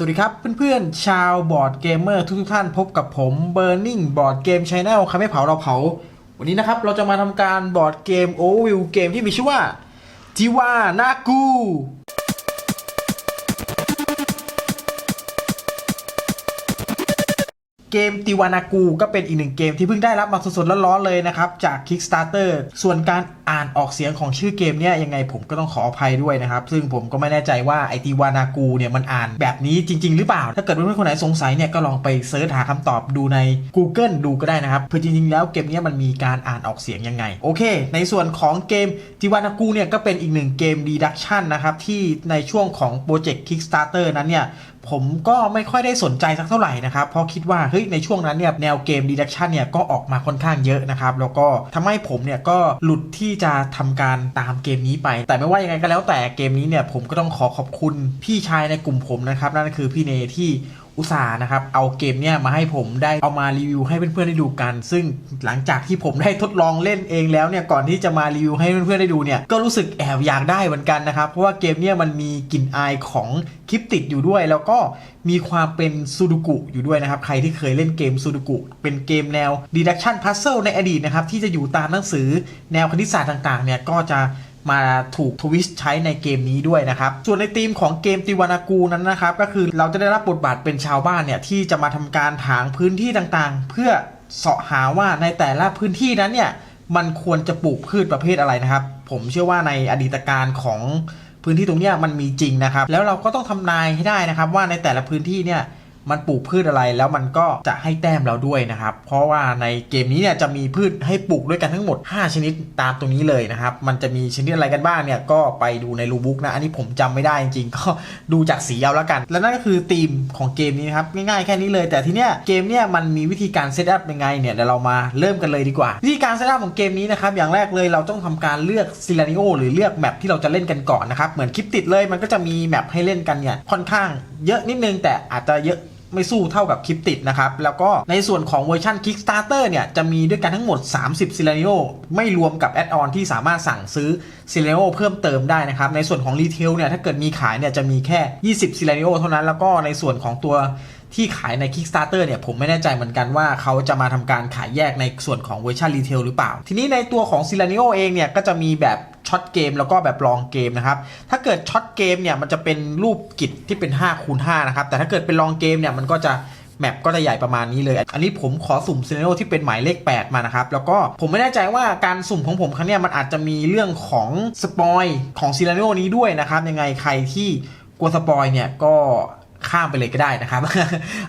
สวัสดีครับเพื่อนๆ ชาวบอร์ดเกมเมอร์ทุกๆท่านพบกับผม Burning Board Game Channel ครไม่เผาเราเผา วันนี้นะครับ เราจะมาทำการบอร์ดเกมโอวิวเกมที่มีชื่อว่าจิวานากู เกมติวานากูก็เป็นอีกหนึ่งเกมที่เพิ่งได้รับมาสดๆร้อนๆเลยนะครับ จาก Kickstarter ส่วนการอ่านออกเสียงของชื่อเกมเนี่ยยังไงผมก็ต้องขออภัยด้วยนะครับ ซึ่งผมก็ไม่แน่ใจว่าไอติวานากูเนี่ยมันอ่านแบบนี้จริง ๆ หรือเปล่า ถ้าเกิดเพื่อนๆคนไหนสงสัยเนี่ยก็ลองไปเซิร์ชหาคำตอบดูใน Google ดูก็ได้นะครับเพื่อจริงๆแล้วเกมเนี้มันมีการอ่านออกเสียงยังไงโอเค ในส่วนของเกมติวานากูเนี่ยก็เป็นอีกหนึ่งเกมดีดักชันนะครับที่ในช่วงของโปรเจกต์ Kickstarter นั้นเนี่ย ผมก็ไม่ค่อยได้สนใจสักเท่าไหร่นะครับ เพราะคิดว่าเฮ้ยในช่วงนั้นเนี่ยแนวเกมดีดักชันเนี่ยก็ออกมาค่อนข้างเยอะนะครับ แล้วก็ทำให้ผมเนี่ยก็หลุดที่จะทำการตามเกมนี้ไป แต่ไม่ว่ายังไงก็แล้วแต่เกมนี้เนี่ยผมก็ต้องขอขอบคุณพี่ชายในกลุ่มผมนะครับ นั่นคือพี่เนที่ อุตส่าห์นะครับเอาเกมเนี่ยมาให้ผมได้เอามารีวิวให้เพื่อนๆได้ดูกัน ซึ่งหลังจากที่ผมได้ทดลองเล่นเองแล้วเนี่ยก่อนที่จะมารีวิวให้เพื่อนๆได้ดูเนี่ยก็รู้สึกแอบอยากได้เหมือนกันนะครับเพราะว่าเกมเนี่ยมันมีกลิ่นอายของคลิปติดอยู่ด้วย แล้วก็มีความเป็นซูดูกุอยู่ด้วยนะครับใครที่เคยเล่นเกมซูดูกุเป็นเกมแนว deduction puzzle ในอดีตนะครับที่จะอยู่ตามหนังสือแนวคณิตศาสตร์ต่างๆเนี่ยก็จะ มาถูกทวิสต์ใช้ในเกมนี้ด้วยนะครับ ส่วนในธีมของเกมติวานากูนั้นนะครับ ก็คือเราจะได้รับบทบาทเป็นชาวบ้านเนี่ยที่จะมาทำการถางพื้นที่ต่างๆ เพื่อเสาะหาว่าในแต่ละพื้นที่นั้นเนี่ยมันควรจะปลูกพืชประเภทอะไรนะครับ ผมเชื่อว่าในอดีตการของพื้นที่ตรงนี้มันมีจริงนะครับ แล้วเราก็ต้องทำนายให้ได้นะครับว่าในแต่ละพื้นที่เนี่ย มันปลูกพืชอะไรแล้วมันก็จะให้แต้มเราด้วยนะครับ เพราะว่าในเกมนี้เนี่ยจะมีพืชให้ปลูกด้วยกันทั้งหมด 5 ชนิดตามตรงนี้เลยนะครับ มันจะมีชนิดอะไรกันบ้างเนี่ยก็ไปดูในรูบุ๊กนะ อันนี้ผมจำไม่ได้จริงๆ ก็ดูจากสีเอาแล้วกัน แล้วนั่นก็คือธีมของเกมนี้นครับ ง่ายๆแค่นี้เลย แต่ทีเนี้ยเกมเนี่ยมันมีวิธีการเซตอัพยังไงเนี่ยเดี๋ยวเรามาเริ่มกันเลยดีกว่า วิธีการเซตอัพของเกมนี้นะครับอย่างแรกเลยเราต้องทำการเลือกซิลานิโอหรือเลือกแมปที่เราจะเล่นกันก่อนนะครับเหมือนคลิปติดเลยมันก็จะมีแมปให้เล่นกันเนี่ยค่อนข้างเยอะนิดนึงแต่อาจจะเยอะ ไม่สู้เท่ากับคลิปติดนะครับ แล้วก็ในส่วนของเวอร์ชัน Kickstarter เนี่ย จะมีด้วยกันทั้งหมด 30ซิลานิโอไม่รวมกับแอดออนที่สามารถสั่งซื้อซิลานิโอเพิ่มเติมได้นะครับ ในส่วนของรีเทลเนี่ย ถ้าเกิดมีขายเนี่ย จะมีแค่ 20ซิลานิโอเท่านั้น แล้วก็ในส่วนของตัวที่ขายใน Kickstarter เนี่ย ผมไม่แน่ใจเหมือนกันว่าเขาจะมาทำการขายแยกในส่วนของเวอร์ชันรีเทลหรือเปล่า ทีนี้ในตัวของซิลานิโอเองเนี่ยก็จะมีแบบ ช็อตเกมแล้วก็แบบลองเกมนะครับ ถ้าเกิดช็อตเกมเนี่ยมันจะเป็นรูปกิจที่เป็น5คูณ5นะครับ แต่ถ้าเกิดเป็นลองเกมเนี่ยมันก็จะแมปก็จะใหญ่ประมาณนี้เลย อันนี้ผมขอสุ่มซีเนโรที่เป็นหมายเลข 8 มานะครับ แล้วก็ผมไม่แน่ใจว่าการสุ่มของผมครั้งนี้มันอาจจะมีเรื่องของสปอยของซีเนโรนี้ด้วยนะครับ ยังไงใครที่กลัวสปอยเนี่ยก็ ข้ามไปเลยก็ได้นะครับ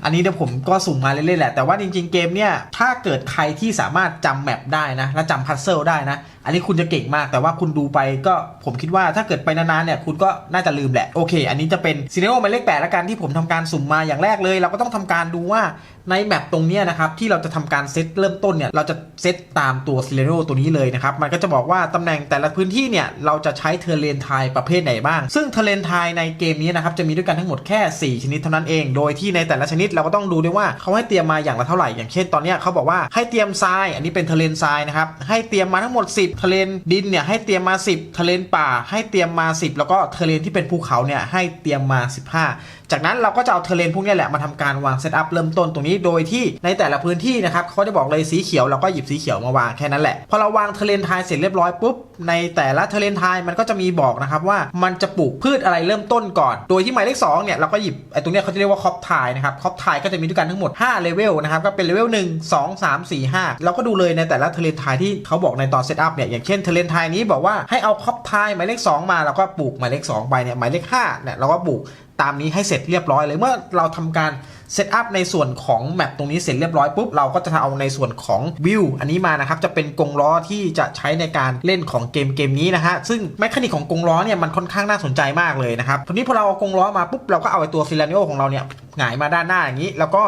อันนี้เดี๋ยวผมก็สุ่มมาเรื่อยๆแหละ แต่ว่าจริงๆเกมเนี่ย ถ้าเกิดใครที่สามารถจำแมปได้นะ และจำพัซเซิลได้นะ อันนี้คุณจะเก่งมาก แต่ว่าคุณดูไปก็ผมคิดว่าถ้าเกิดไปนานๆเนี่ย คุณก็น่าจะลืมแหละ โอเค อันนี้จะเป็นซีเนโอหมายเลขแปดละกันที่ผมทำการสุ่มมาอย่างแรกเลย เราก็ต้องทำการดูว่า ในแมปตรงนี้นะครับที่เราจะทำการเซตเริ่มต้นเนี่ยเราจะเซตตามตัวซีเนโรตัวนี้เลยนะครับมันก็จะบอกว่าตำแหน่งแต่ละพื้นที่เนี่ยเราจะใช้เทเลนไทยประเภทไหนบ้าง ซึ่งเทเลนไทยในเกมนี้นะครับจะมีด้วยกันทั้งหมดแค่ 4 ชนิดเท่านั้นเอง โดยที่ในแต่ละชนิดเราก็ต้องดูด้วยว่าเขาให้เตรียมมาอย่างละเท่าไหร่อย่างเช่นตอนนี้เขาบอกว่าให้เตรียมทรายอันนี้เป็นเทเลนทรายนะครับให้เตรียมมาทั้งหมด 10 เทเลนดินเนี่ยให้เตรียมมา 10 เทเลนป่า ให้เตรียมมา 10 แล้วก็เทเลนที่เป็นภูเขาเนี่ยให้เตรียมมา 15 จากนั้นเราก็จะเอาเทเลนพวกนี้ยแหละมาทำการวางเซตอัพเริ่มต้นตรงนี้โดยที่ในแต่ละพื้นที่นะครับเขาจะบอกเลยสีเขียวเราก็หยิบสีเขียวมาวางแค่นั้นแหละพอเราวางเทเลนทายเสร็จเรียบร้อยปุ๊บในแต่ละเทเลนทายมันก็จะมีบอกนะครับว่ามันจะปลูกพืชอะไรเริ่มต้นก่อน โดยที่หมายเลข2เนี่ยเราก็หยิบไอ้ตรงเนี้ยเขาจะเรียกว่าคอปทายนะครับคอปทายก็จะมีด้วยกันทั้งหมด5เลเวลนะครับก็เป็นเลเวล1 2 3 4 5เราก็ดูเลยในแต่ละเทเลนทายที่เขาบอกในตอนเซตอัพเนี่ยอย่างเช่นเทเลนทายนี้บอกว่าให้เอาคอปทายหมายเลข 2 มาแล้วก็ปลูกหมายเลข 2 ไปเนี่ยหมายเลข5เนี่ยเราก็ปลูก ตามนี้ให้เสร็จเรียบร้อยเลยเมื่อเราทำการเซตอัพในส่วนของแมปตรงนี้เสร็จเรียบร้อยปุ๊บเราก็จะเอาในส่วนของวิวอันนี้มานะครับจะเป็นกงล้อที่จะใช้ในการเล่นของเกมเกมนี้นะฮะซึ่งแมคานิกของกงล้อเนี่ยมันค่อนข้างน่าสนใจมากเลยนะครับทีนี้พอเราเอากงล้อมาปุ๊บเราก็เอาไอตัวซิลานิโอของเราเนี่ยหงายมาด้านหน้าอย่างนี้ แล้วก็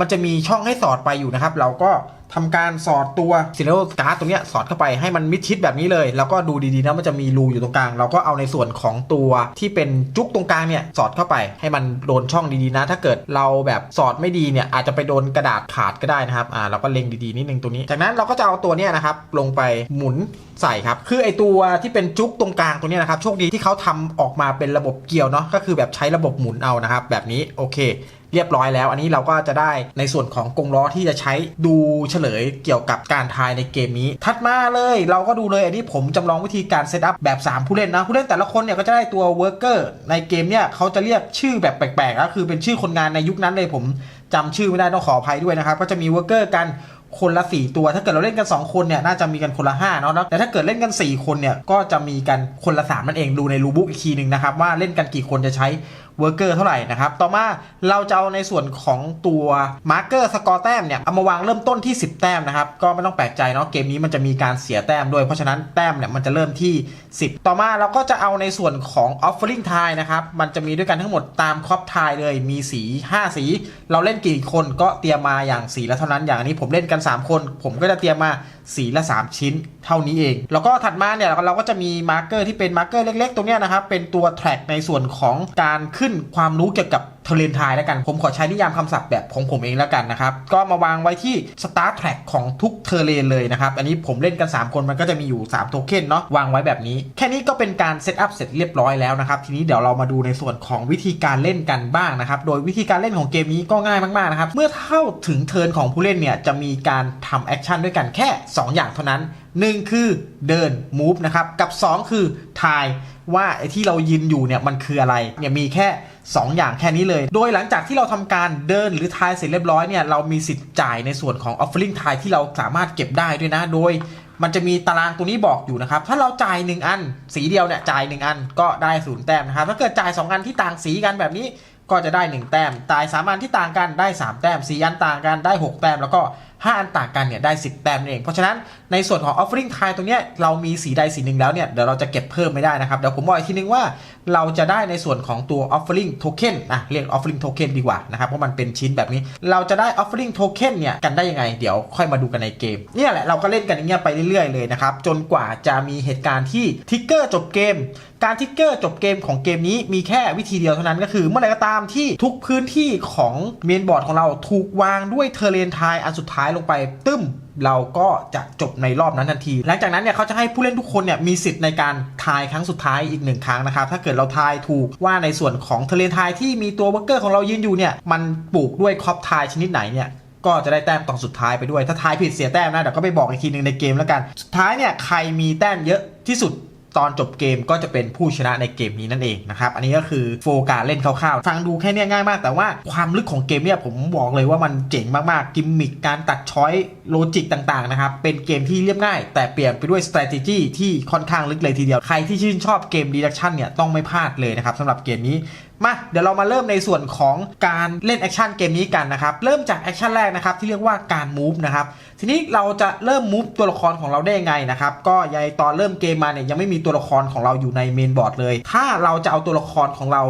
มันจะมีช่องให้สอดไปอยู่นะครับ เราก็ ทำการสอดตัวซีเรียลการ์ดตรงเนี้ยสอดเข้าไปให้มันมิดชิดแบบนี้เลย แล้วก็ดูดีๆนะมันจะมีรูอยู่ตรงกลาง เราก็เอาในส่วนของตัวที่เป็นจุกตรงกลางเนี่ยสอดเข้าไปให้มันโดนช่องดีๆนะ ถ้าเกิดเราแบบสอดไม่ดีเนี่ยอาจจะไปโดนกระดาษขาดก็ได้นะครับอ่าเราก็เล็งดีๆนิดนึงตรงนี้ จากนั้นเราก็จะเอาตัวเนี้ยนะครับลงไปหมุนใส่ครับคือไอตัวที่เป็นจุกตรงกลางตรงเนี้ยนะครับโชคดีที่เขาทำออกมาเป็นระบบเกี่ยวเนาะก็คือแบบใช้ระบบหมุนเอานะครับแบบนี้โอเค เรียบร้อยแล้ว อันนี้เราก็จะได้ในส่วนของกงล้อที่จะใช้ดูเฉลยเกี่ยวกับการทายในเกมนี้ ถัดมาเลยเราก็ดูเลยอันนี้ผมจำลองวิธีการเซตอัพแบบ 3 ผู้เล่นนะ ผู้เล่นแต่ละคนเนี่ยก็จะได้ตัวเวิร์กเกอร์ในเกมเนี่ยเขาจะเรียกชื่อแบบแปลกๆก็คือเป็นชื่อคนงานในยุคนั้นเลยผมจำชื่อไม่ได้ต้องขออภัยด้วยนะครับ ก็จะมีเวิร์กเกอร์กันคนละ 4 ตัว ถ้าเกิดเราเล่นกัน 2 คนเนี่ย น่าจะมีกันคนละ5เนาะแต่ถ้าเกิดเล่นกัน 4 คนเนี่ย ก็จะมีกันคนละ 3 นั่นเอง ดูในรูบุ๊กอีกทีหนึ่งนะครับ ว่าเล่นกันกี่คนจะใช้ เวิร์กเกอร์เท่าไหร่นะครับ ต่อมาเราจะเอาในส่วนของตัวมาร์เกอร์สกอร์แต้มเนี่ย เอามาวางเริ่มต้นที่ 10 แต้มนะครับ ก็ไม่ต้องแปลกใจเนาะเกมนี้มันจะมีการเสียแต้มด้วยเพราะฉะนั้นแต้มเนี่ยมันจะเริ่มที่ 10 ต่อมาเราก็จะเอาในส่วนของ offering tie นะครับ มันจะมีด้วยกันทั้งหมดตามครอบทายเลยมีสี 5 สี เราเล่นกี่คนก็เตรียมมาอย่างสีละเท่านั้นอย่างนี้ผมเล่นกัน 3 คน ผมก็จะเตรียมมาสีละ 3 ชิ้นเท่านี้เอง แล้วก็ถัดมาเนี่ยเราก็จะมีมาร์เกอร์ที่เป็นมาร์เกอร์เล็ก ๆ ตรงเนี้ยนะครับเป็นตัวแทร็กในส่วนของการขึ้นขึ้นความรู้เกี่ยวกับ เทเลนทายแล้วกัน ผมขอใช้นิยามคำศัพท์แบบของผมเองแล้วกันนะครับ ก็มาวางไว้ที่ Star Track ของทุกเทเลนเลยนะครับ อันนี้ผมเล่นกัน 3 คนมันก็จะมีอยู่ 3 โทเค็นเนาะวางไว้แบบนี้ แค่นี้ก็เป็นการเซตอัพเสร็จเรียบร้อยแล้วนะครับ ทีนี้เดี๋ยวเรามาดูในส่วนของวิธีการเล่นกันบ้างนะครับ โดยวิธีการเล่นของเกมนี้ก็ง่ายมากๆนะครับ เมื่อเข้าถึงเทิร์นของผู้เล่นเนี่ยจะมีการทำแอคชั่นด้วยกันแค่ 2 อย่างเท่านั้น1 คือเดิน move นะครับ กับ 2 คือทายว่าไอ้ที่เรายืนอยู่เนี่ยมันคืออะไรเนี่ยมีแค่ 2 อย่างแค่นี้เลย โดยหลังจากที่เราทำการเดินหรือทายเสร็จเรียบร้อยเนี่ยเรามีสิทธิ์จ่ายในส่วนของ offering ทายที่เราสามารถเก็บได้ด้วยนะ โดยมันจะมีตารางตัวนี้บอกอยู่นะครับ ถ้าเราจ่าย 1 อัน สีเดียวเนี่ยจ่าย 1 อันก็ได้ศูนย์แต้มนะครับ ถ้าเกิดจ่าย 2 อันที่ต่างสีกันแบบนี้ก็จะได้ 1 แต้มจ่าย3อันที่ต่างกันได้ 3 แต้ม4อันต่างกันได้ 6 แต้มแล้วก็ 5 อันต่างกันเนี่ยได้ 10 แต้มนั่นเอง เพราะฉะนั้นในส่วนของ offering tie ตรงเนี้ยเรามีสีใดสีหนึ่งแล้วเนี่ยเดี๋ยวเราจะเก็บเพิ่มไม่ได้นะครับ เดี๋ยวผมบอกอีกทีนึงว่าเราจะได้ในส่วนของตัว offering token นะเรียก offering token ดีกว่านะครับ เพราะมันเป็นชิ้นแบบนี้ เราจะได้ offering token เนี่ยกันได้ยังไง เดี๋ยวค่อยมาดูกันในเกม เนี่ยแหละเราก็เล่นกันอย่างเงี้ยไปเรื่อยๆเลยนะครับจนกว่าจะมีเหตุการณ์ที่ทิกเกอร์จบเกม การทิกเกอร์จบเกมของเกมนี้มีแค่วิธีเดียวเท่านั้นก็คือ เมื่อไรก็ตามที่ทุกพื้นที่ของเมนบอร์ดของเราถูกวางด้วยเทเลนทายอันสุดท้ายลงไปตึ้มเราก็จะจบในรอบนั้นทันที หลังจากนั้นเนี่ยเขาจะให้ผู้เล่นทุกคนเนี่ยมีสิทธิ์ในการทายครั้งสุดท้ายอีกหนึ่งครั้งนะครับ ถ้าเกิดเราทายถูกว่าในส่วนของเทเลนทายที่มีตัวเวอร์เกอร์ของเรายืนอยู่เนี่ยมันปลูกด้วยครอปทายชนิดไหนเนี่ยก็จะได้แต้มตอนสุดท้ายไปด้วย ถ้าทายผิดเสียแต้มนะเดี๋ยวก็ไปบอกอีกทีหนึ่งในเกมแล้วกัน สุดท้ายเนี่ยใครมีแต้มเยอะที่สุด ตอนจบเกมก็จะเป็นผู้ชนะในเกมนี้นั่นเองนะครับ อันนี้ก็คือโฟการเล่นคร่าวๆ ฟังดูแค่เนี้ยง่ายมาก แต่ว่าความลึกของเกมเนี่ยผมบอกเลยว่ามันเจ๋งมากๆ กิมมิคการตัดช้อยโลจิกต่างๆนะครับ เป็นเกมที่เรียบง่าย แต่เปลี่ยนไปด้วย strategy ที่ค่อนข้างลึกเลยทีเดียว ใครที่ชื่นชอบเกมดีดักชันเนี่ยต้องไม่พลาดเลยนะครับสำหรับเกมนี้มาเดี๋ยวเรามาเริ่มในส่วนของการเล่นแอคชั่นเกมนี้กันนะครับเริ่มจากแอคชั่นแรกนะครับที่เรียกว่าการมูฟนะครับทีนี้เราจะเริ่มมูฟตัวละครของเราได้ยังไงนะครับก็ยายตอนเริ่มเกมมาเนี่ยยังไม่มีตัวละครของเราอยู่ในเมนบอร์ดเลย ถ้าเราจะเอาตัวละครของเรา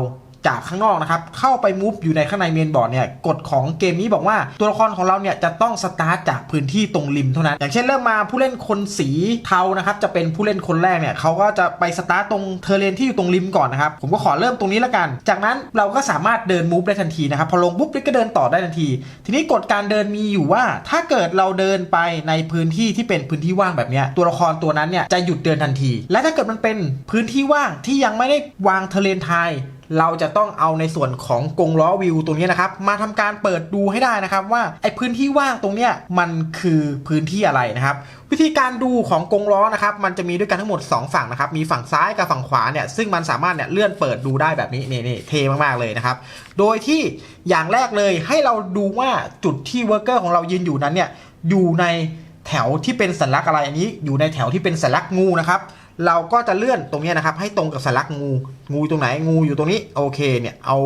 จากข้างนอกนะครับ เข้าไปมูฟอยู่ในข้างในเมนบอร์ดเนี่ยกฎของเกมนี้บอกว่าตัวละครของเราเนี่ยจะต้องสตาร์ทจากพื้นที่ตรงริมเท่านั้น อย่างเช่นเริ่มมาผู้เล่นคนสีเทานะครับจะเป็นผู้เล่นคนแรกเนี่ยเขาก็จะไปสตาร์ทตรงเทเลนที่อยู่ตรงริมก่อนนะครับผมก็ขอเริ่มตรงนี้ละกัน จากนั้นเราก็สามารถเดินมูฟได้ทันทีนะครับพอลงปุ๊บก็เดินต่อได้ทันที ทีนี้กฎการเดินมีอยู่ว่า ถ้าเกิดเราเดินไปในพื้นที่ที่เป็นพื้นที่ว่างแบบเนี้ยตัวละครตัวนั้นเนี่ยจะหยุดเดินทันที และถ้าเกิดมันเป็นพื้นที่ว่างที่ยังไม่ได้วางเทเลนไทย เราจะต้องเอาในส่วนของกรงล้อวิวตรงนี้นะครับ มาทำการเปิดดูให้ได้นะครับว่าไอพื้นที่ว่างตรงเนี้ยมันคือพื้นที่อะไรนะครับ วิธีการดูของกรงล้อนะครับมันจะมีด้วยกันทั้งหมด 2 ฝั่งนะครับมีฝั่งซ้ายกับฝั่งขวาเนี่ยซึ่งมันสามารถเนี่ยเลื่อนเปิดดูได้แบบนี้นี่นี่เทมากๆเลยนะครับ โดยที่อย่างแรกเลยให้เราดูว่าจุดที่เวิร์กเกอร์ของเรายืนอยู่นั้นเนี่ยอยู่ในแถวที่เป็นสัญลักษณ์อะไรอันนี้ อยู่ในแถวที่เป็นสัญลักษณ์งูนะครับ เราก็จะเลื่อนตรงนี้นะครับ ให้ตรงกับสัญลักษณ์งูงูตรงไหนงูอยู่ตรงนี้โอเคเนี่ยเอา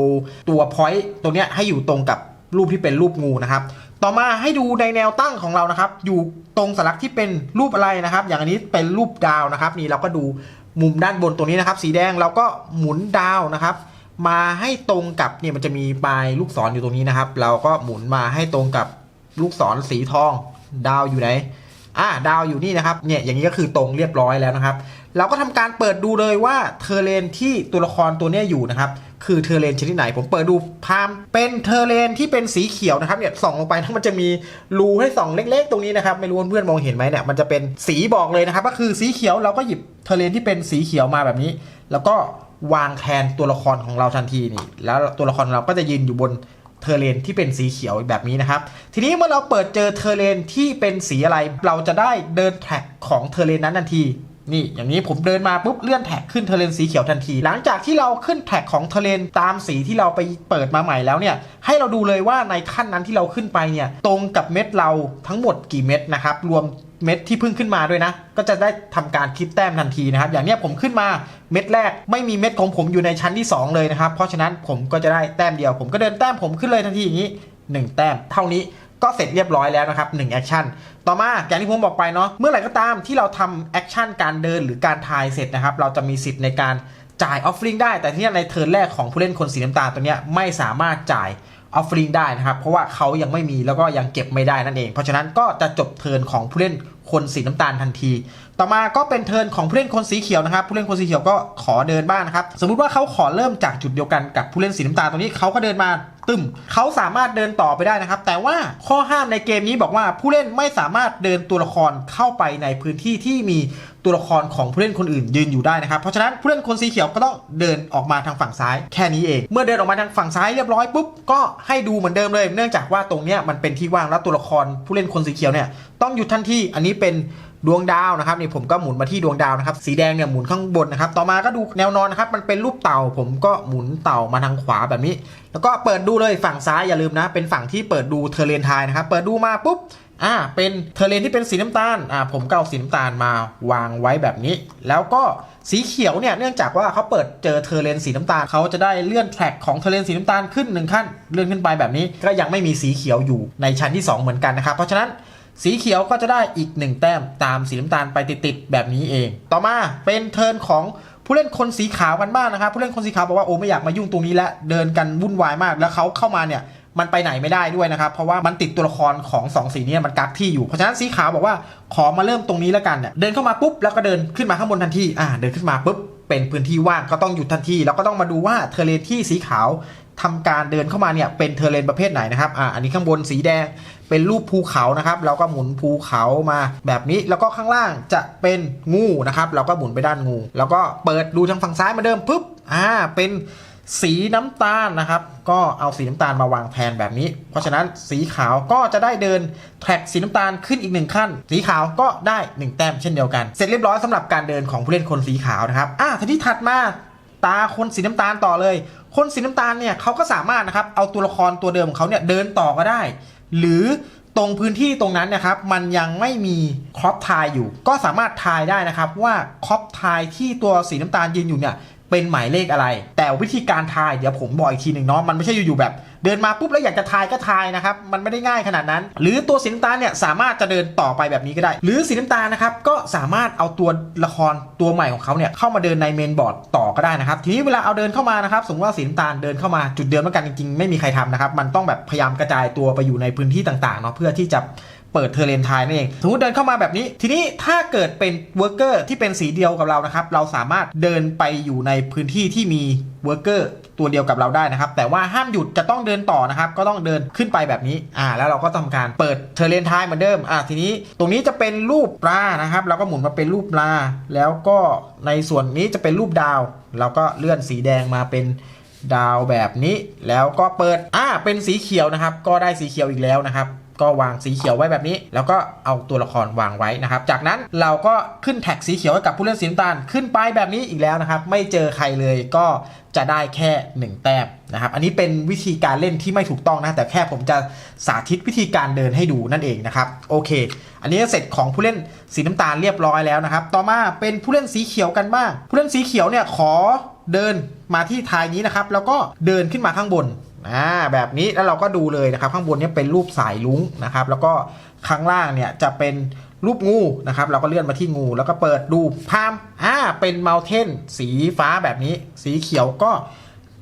ตัวพอยต์ตรงนี้ให้อยู่ตรงกับรูปที่เป็นรูปงูนะครับ ต่อมาให้ดูในแนวตั้งของเรานะครับ อยู่ตรงสัญลักษณ์ที่เป็นรูปอะไรนะครับ อย่างอันนี้เป็นรูปดาวนะครับ นี่เราก็ดูมุมด้านบนตรงนี้นะครับ สีแดงเราก็หมุนดาวนะครับ มาให้ตรงกับเนี่ยมันจะมีปลายลูกศรอยู่ตรงนี้นะครับ เราก็หมุนมาให้ตรงกับลูกศรสีทอง ดาวอยู่ไหน อ่าดาวอยู่นี่นะครับเนี่ยอย่างนี้ก็คือตรงเรียบร้อยแล้วนะครับ เราก็ทำการเปิดดูเลยว่าเทอร์เรนที่ตัวละครตัวนี้อยู่นะครับคือเทอร์เรนชนิดไหน ผมเปิดดูพามเป็นเทอร์เรนที่เป็นสีเขียวนะครับเนี่ยส่องลงไปทั้งมันจะมีรูให้ส่องเล็ก ๆ ตรงนี้นะครับไม่รู้เพื่อนมองเห็นไหมเนี่ยมันจะเป็นสีบอกเลยนะครับ ก็คือสีเขียวเราก็หยิบเทอร์เรนที่เป็นสีเขียวมาแบบนี้ แล้วก็วางแทนตัวละครของเราทันทีนี่แล้วตัวละครเราก็จะยืนอยู่บน เทอร์เรนที่เป็นสีเขียวแบบนี้นะครับ ทีนี้เมื่อเราเปิดเจอเทอร์เรนที่เป็นสีอะไร เราจะได้เดินแท็กของเทอร์เรนนั้นทันทีนี่อย่างนี้ผมเดินมาปุ๊บเลื่อนแท็กขึ้นเทเรนสีเขียวทันที หลังจากที่เราขึ้นแท็กของเทเรนตามสีที่เราไปเปิดมาใหม่แล้วเนี่ย ให้เราดูเลยว่าในขั้นนั้นที่เราขึ้นไปเนี่ย ตรงกับเม็ดเราทั้งหมดกี่เม็ดนะครับ รวม เม็ดที่เพิ่งขึ้นมาด้วยนะ ก็จะได้ทำการคิดแต้มทันทีนะครับ อย่างเนี้ยผมขึ้นมาเม็ดแรกไม่มีเม็ดของผมอยู่ในชั้นที่ 2 เลยนะครับ เพราะฉะนั้นผมก็จะได้แต้มเดียว ผมก็เดินแต้มผมขึ้นเลยทันทีอย่างนี้ 1 แต้มเท่านี้ก็เสร็จเรียบร้อยแล้วนะครับ1แอคชั่นต่อมาอย่างที่ผมบอกไปเนาะเมื่อไหร่ก็ตามที่เราทำแอคชั่นการเดินหรือการทายเสร็จนะครับ เราจะมีสิทธิ์ในการจ่ายออฟฟิงได้ แต่ที่ในเทิร์นแรกของผู้เล่นคนสีน้ำตาลตัวเนี้ยไม่สามารถจ่าย ออฟฟลิงได้นะครับ เพราะว่าเขายังไม่มีแล้วก็ยังเก็บไม่ได้นั่นเอง เพราะฉะนั้นก็จะจบเทิร์นของผู้เล่นคนสีน้ำตาลทันที ต่อมาก็เป็นเทิร์นของผู้เล่นคนสีเขียวนะครับ ผู้เล่นคนสีเขียวก็ขอเดินบ้างนะครับ สมมุติว่าเขาขอเริ่มจากจุดเดียวกันกับผู้เล่นสีน้ำตาลตรงนี้เขาก็เดินมาตึมเขาสามารถเดินต่อไปได้นะครับ แต่ว่าข้อห้ามในเกมนี้บอกว่าผู้เล่นไม่สามารถเดินตัวละครเข้าไปในพื้นที่ที่มี ตัวละครของผู้เล่นคนอื่นยืนอยู่ได้นะครับเพราะฉะนั้นผู้เล่นคนสีเขียวก็ต้องเดินออกมาทางฝั่งซ้ายแค่นี้เอง เมื่อเดินออกมาทางฝั่งซ้ายเรียบร้อยปุ๊บก็ให้ดูเหมือนเดิมเลย เนื่องจากว่าตรงเนี้ยมันเป็นที่ว่างแล้วตัวละครผู้เล่นคนสีเขียวเนี่ยต้องหยุดทันทีอันนี้เป็นดวงดาวนะครับนี่ผมก็หมุนมาที่ดวงดาวนะครับสีแดงเนี่ยหมุนข้างบนนะครับต่อมาก็ดูแนวนอนนะครับมันเป็นรูปเต่า ผมก็หมุนเต่ามาทางขวาแบบนี้ แล้วก็เปิดดูเลยฝั่งซ้ายอย่าลืมนะ เป็นฝั่งที่เปิดดูเทเรนไทยนะครับเปิดดูมาปุ๊บ อ่าเป็นเทเรนที่เป็นสีน้ำตาลอ่าผมก็เอาสีน้ำตาลมาวางไว้แบบนี้ แล้วก็สีเขียวเนี่ยเนื่องจากว่าเขาเปิดเจอเทเรนสีน้ำตาลเขาจะได้เลื่อนแทร็กของเทเรนสีน้ำตาลขึ้นหนึ่งขั้นเลื่อนขึ้นไปแบบนี้ ก็ยังไม่มีสีเขียวอยู่ในชั้นที่สองเหมือนกันนะครับ เพราะฉะนั้นสีเขียวก็จะได้อีก 1 แต้มตามสีน้ำตาลไปติดๆแบบนี้เอง ต่อมาเป็นเทิร์นของผู้เล่นคนสีขาวกันบ้างนะครับ ผู้เล่นคนสีขาวบอกว่าโอ้ไม่อยากมายุ่งตรงนี้แล้วเดินกันวุ่นวายมาก แล้วเขาเข้ามาเนี่ย มันไปไหนไม่ได้ด้วยนะครับ เพราะว่ามันติดตัวละครของสองสีนี้มันกักที่อยู่ เพราะฉะนั้นสีขาวบอกว่าขอมาเริ่มตรงนี้แล้วกันเนี่ยเดินเข้ามาปุ๊บแล้วก็เดินขึ้นมาข้างบนทันทีอ่าเดินขึ้นมาปุ๊บเป็นพื้นที่ว่างก็ต้องหยุดทันที แล้วก็ต้องมาดูว่าเทเรนที่สีขาวทำการเดินเข้ามาเนี่ยเป็นเทเรนประเภทไหนนะครับอ่าอันนี้ข้างบนสีแดงเป็นรูปภูเขานะครับเราก็หมุนภูเขามาแบบนี้แล้วก็ข้างล่างจะเป็นงูนะครับ เราก็หมุนไปด้านงู แล้วก็เปิดดูทางฝั่งซ้ายมาเดิมปุ๊บอ่าเป็น สีน้ำตาลนะครับ ก็เอาสีน้ำตาลมาวางแทนแบบนี้ เพราะฉะนั้นสีขาวก็จะได้เดินแทร็กสีน้ำตาลขึ้นอีกหนึ่งขั้น สีขาวก็ได้หนึ่งแต้มเช่นเดียวกัน เสร็จเรียบร้อยสำหรับการเดินของผู้เล่นคนสีขาวนะครับอ่าทีนี้ถัดมาตาคนสีน้ำตาลต่อเลย คนสีน้ำตาลเนี่ยเขาก็สามารถนะครับเอาตัวละครตัวเดิมของเขาเนี่ยเดินต่อก็ได้ หรือตรงพื้นที่ตรงนั้นนะครับมันยังไม่มีครอปทายอยู่ ก็สามารถทายได้นะครับว่าครอปทายที่ตัวสีน้ำตาลยืนอยู่เนี่ย เป็นหมายเลขอะไร แต่วิธีการทายเดี๋ยวผมบอกอีกทีหนึ่งเนาะมันไม่ใช่อยู่ๆแบบ เดินมาปุ๊บแล้วอยากจะทายก็ทายนะครับมันไม่ได้ง่ายขนาดนั้น หรือตัวสีน้ำตาลเนี่ยสามารถจะเดินต่อไปแบบนี้ก็ได้ หรือสีน้ำตาลนะครับก็สามารถเอาตัวละครตัวใหม่ของเขาเนี่ยเข้ามาเดินในเมนบอร์ดต่อก็ได้นะครับทีนี้เวลาเอาเดินเข้ามานะครับสมมติว่าสีน้ำตาลเดินเข้ามาจุดเดิมแล้วกันจริงๆไม่มีใครทำนะครับมันต้องแบบพยายามกระจายตัวไปอยู่ในพื้นที่ต่างๆเนาะเพื่อที่จะ เปิดเทอร์เรนทายนั่นเองสมมติเดินเข้ามาแบบนี้ ทีนี้ถ้าเกิดเป็นเวิร์กเกอร์ที่เป็นสีเดียวกับเรานะครับ เราสามารถเดินไปอยู่ในพื้นที่ที่มีเวิร์กเกอร์ตัวเดียวกับเราได้นะครับ แต่ว่าห้ามหยุดจะต้องเดินต่อนะครับ ก็ต้องเดินขึ้นไปแบบนี้ อ่า แล้วเราก็ทำการเปิดเทเรนทายเหมือนเดิม อ่า ทีนี้ตรงนี้จะเป็นรูปปลานะครับ เราก็หมุนมาเป็นรูปปลา แล้วก็ในส่วนนี้จะเป็นรูปดาว เราก็เลื่อนสีแดงมาเป็นดาวแบบนี้ แล้วก็เปิด อ่า เป็นสีเขียวนะครับ ก็ได้สีเขียวอีกแล้วนะครับ ก็วางสีเขียวไว้แบบนี้ แล้วก็เอาตัวละครวางไว้นะครับ จากนั้นเราก็ขึ้นแท็กสีเขียวให้กับผู้เล่นสีน้ำตาลขึ้นไปแบบนี้อีกแล้วนะครับ ไม่เจอใครเลยก็จะได้แค่ 1 แต้มนะครับ อันนี้เป็นวิธีการเล่นที่ไม่ถูกต้องนะ แต่แค่ผมจะสาธิตวิธีการเดินให้ดูนั่นเองนะครับ โอเค อันนี้เสร็จของผู้เล่นสีน้ำตาลเรียบร้อยแล้วนะครับ ต่อมาเป็นผู้เล่นสีเขียวกันบ้าง ผู้เล่นสีเขียวเนี่ยขอเดินมาที่ทายนี้นะครับ แล้วก็เดินขึ้นมาข้างบน อ่าแบบนี้แล้วเราก็ดูเลยนะครับ ข้างบนนี้เป็นรูปสายลุงนะครับ แล้วก็ข้างล่างเนี่ยจะเป็นรูปงูนะครับ เราก็เลื่อนมาที่งู แล้วก็เปิดดูพามอ่าเป็นเมลเทนสีฟ้าแบบนี้ สีเขียวก็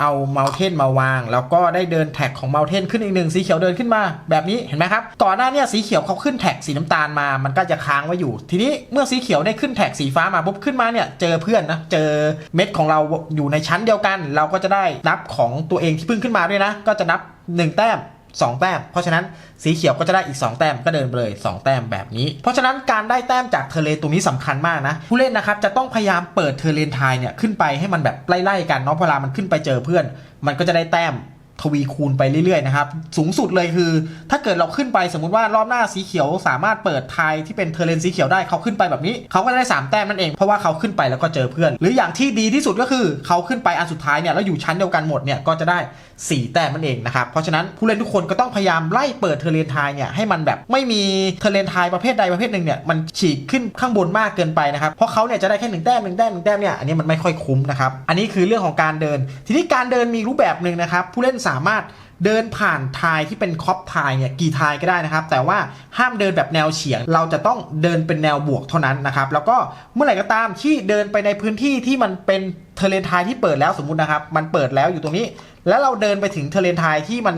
เอาเมาเทนมาวาง แล้วก็ได้เดินแท็กของเมาเทนขึ้นอีกหนึ่งสีเขียวเดินขึ้นมาแบบนี้เห็นไหมครับก่อนหน้าเนี่ยสีเขียวเขาขึ้นแท็กสีน้ำตาลมา มันก็จะค้างไว้อยู่ ทีนี้เมื่อสีเขียวได้ขึ้นแท็กสีฟ้ามาปุ๊บขึ้นมาเนี่ยเจอเพื่อนนะเจอเม็ดของเราอยู่ในชั้นเดียวกัน เราก็จะได้นับของตัวเองที่เพิ่งขึ้นมาด้วยนะ ก็จะนับ 1 แต้ม 2 แต้ม เพราะฉะนั้นสีเขียวก็จะได้อีก 2 แต้มก็เดินไปเลย 2 แต้มแบบนี้ เพราะฉะนั้นการได้แต้มจากเทเลนตัวนี้สำคัญมากนะ ผู้เล่นนะครับจะต้องพยายามเปิดเทเลนทายเนี่ยขึ้นไปให้มันแบบไล่ๆกันเนาะเวลามันขึ้นไปเจอเพื่อน มันก็จะได้แต้ม ทวีคูณไปเรื่อยๆนะครับ สูงสุดเลยคือ ถ้าเกิดเราขึ้นไปสมมุติว่ารอบหน้าสีเขียวสามารถเปิดทายที่เป็นเทเลนสีเขียวได้เขาขึ้นไปแบบนี้เขาก็จะได้ 3 แต้มนั่นเองเพราะว่าเขาขึ้นไปแล้วก็เจอเพื่อน หรืออย่างที่ดีที่สุดก็คือเขาขึ้นไปอันสุดท้ายเนี่ยแล้วอยู่ชั้นเดียวกันหมดเนี่ยก็จะได้ 4 แต้มนั่นเองนะครับเพราะฉะนั้นผู้เล่นทุกคนก็ต้องพยายามไล่เปิดเทเลนทายเนี่ยให้มันแบบไม่มีเทเลนทายประเภทใดประเภทหนึ่งเนี่ยมันฉีกขึ้นข้างบนมากเกินไปนะครับเพราะเขาเนี่ยจะได้แค่หนึ่งแต้มหนึ่งแต้มหนึ่งแต้มเนี่ยอันนี้มันไม่ค่อยคุ้มนะครับอันนี้คือเรื่องของการเดิน ทีนี้การเดินมีรูปแบบหนึ่งนะครับผู้เล่นสามารถเดินผ่านทายที่เป็นคอปทายเนี่ยกี่ทายก็ได้นะครับ แต่ว่าห้ามเดินแบบแนวเฉียง เราจะต้องเดินเป็นแนวบวกเท่านั้นนะครับ แล้วก็เมื่อไหร่ก็ตามที่เดินไปในพื้นที่ที่มันเป็นเทเลนทายที่เปิดแล้วสมมุตินะครับ มันเปิดแล้วอยู่ตรงนี้ แล้วเราเดินไปถึงเทเลนทายที่มัน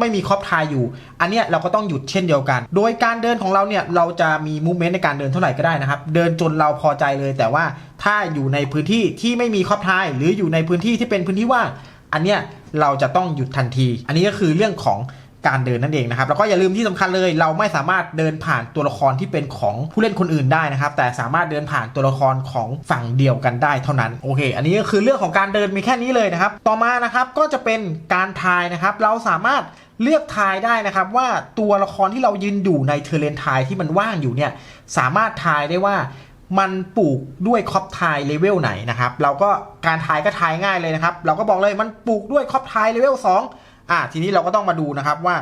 ไม่มีคอปทายอยู่ อันเนี้ยเราก็ต้องหยุดเช่นเดียวกัน โดยการเดินของเราเนี่ยเราจะมีมูเมนต์ในการเดินเท่าไหร่ก็ได้นะครับ เดินจนเราพอใจเลย แต่ว่าถ้าอยู่ในพื้นที่ที่ไม่มีคอปทาย หรืออยู่ในพื้นที่ที่เป็นพื้นที่ว่าง อันเนี้ยเราจะต้องหยุดทันที อันนี้ก็คือเรื่องของการเดินนั่นเองนะครับแล้วก็อย่าลืมที่สำคัญเลยเราไม่สามารถเดินผ่านตัวละครที่เป็นของผู้เล่นคนอื่นได้นะครับ แต่สามารถเดินผ่านตัวละครของฝั่งเดียวกันได้เท่านั้นโอเค อันนี้ก็คือเรื่องของการเดินมีแค่นี้เลยนะครับ ต่อมานะครับก็จะเป็นการทายนะครับ เราสามารถเลือกทายได้นะครับ ว่าตัวละครที่เรายืนอยู่ในเทเลนทายที่มันว่างอยู่เนี่ยสามารถทายได้ว่า มันปลูกด้วยคอปทายเลเวลไหนนะครับ เราก็การทายก็ทายง่ายเลยนะครับ เราก็บอกเลยมันปลูกด้วยคอปทายเลเวล2อะทีนี้เราก็ต้องมาดูนะครับว่า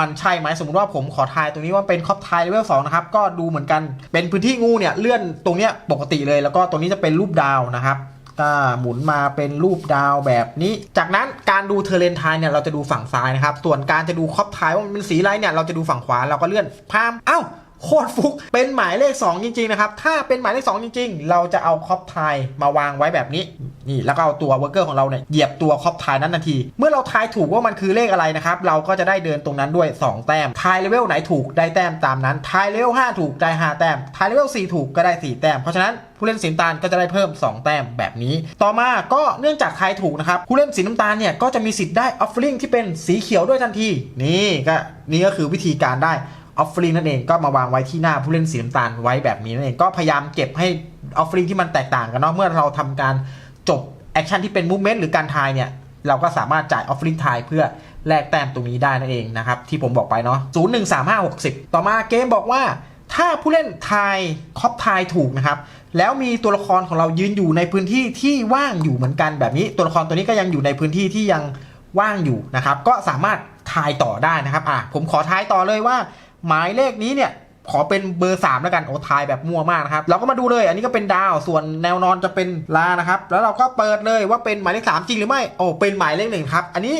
มันใช่ไหมสมมติว่าผมขอทายตรงนี้ว่าเป็นคอปทายเลเวล2นะครับ ก็ดูเหมือนกันเป็นพื้นที่งูเนี่ยเลื่อนตรงเนี้ยปกติเลย แล้วก็ตรงนี้จะเป็นรูปดาวนะครับก็หมุนมาเป็นรูปดาวแบบนี้ จากนั้นการดูเทเรนทายเนี่ยเราจะดูฝั่งซ้ายนะครับ ส่วนการจะดูคอปทายว่ามันเป็นสีอะไรเนี่ยเราจะดูฝั่งขวาเราก็เลื่อนพามเอ้า โคตรฟุก เป็นหมายเลข 2 จริง ๆ นะครับ ถ้าเป็นหมายเลข 2 จริง ๆ เราจะเอาคอปทายมาวางไว้แบบนี้ นี่แล้วก็เอาตัวเวอร์เกอร์ของเราเนี่ยเหยียบตัวคอปทายนั้นทันที เมื่อเราทายถูกว่ามันคือเลขอะไรนะครับ เราก็จะได้เดินตรงนั้นด้วย 2 แต้ม ทายเลเวลไหนถูกได้แต้มตามนั้น ทายเลเวล5ถูกได้ 5 แต้ม ทายเลเวล4ถูกก็ได้ 4 แต้ม เพราะฉะนั้นผู้เล่นสีน้ำตาลก็จะได้เพิ่ม 2 แต้มแบบนี้ ต่อมาก็เนื่องจากทายถูกนะครับ ผู้เล่นสีน้ำตาลเนี่ยก็จะมีสิทธิ์ได้ออฟฟิงที่เป็นสีเขียวด้วยทันที นี่ก็นี่ก็คือวิธีการได้ ออฟฟริงนั่นเองก็มาวางไว้ที่หน้าผู้เล่นสีน้ำตาลไว้แบบนี้นั่นเองก็พยายามเก็บให้ออฟฟริงที่มันแตกต่างกันเนาะเมื่อเราทำการจบแอคชั่นที่เป็นมูฟเมนต์หรือการทายเนี่ยเราก็สามารถจ่ายออฟฟริงทายเพื่อแลกแต้มตรงนี้ได้นั่นเองนะครับที่ผมบอกไปเนาะ0 1 3 5 6 0ต่อมาเกมบอกว่า ถ้าผู้เล่นทายคอปทายถูกนะครับแล้วมีตัวละครของเรายืนอยู่ในพื้นที่ที่ว่างอยู่เหมือนกันแบบนี้ ตัวละครตัวนี้ก็ยังอยู่ในพื้นที่ที่ยังว่างอยู่นะครับก็สามารถทายต่อได้นะครับอะผมขอทายต่อเลยว่า หมายเลขนี้เนี่ยขอเป็นเบอร์ 3 แล้วกันโอ้ทายแบบมั่วมากนะครับ เราก็มาดูเลย อันนี้ก็เป็นดาวส่วนแนวนอนจะเป็นลานะครับ แล้วเราก็เปิดเลยว่าเป็นหมายเลข 3 จริงหรือไม่โอ้เป็นหมายเลขหนึ่งครับ อันนี้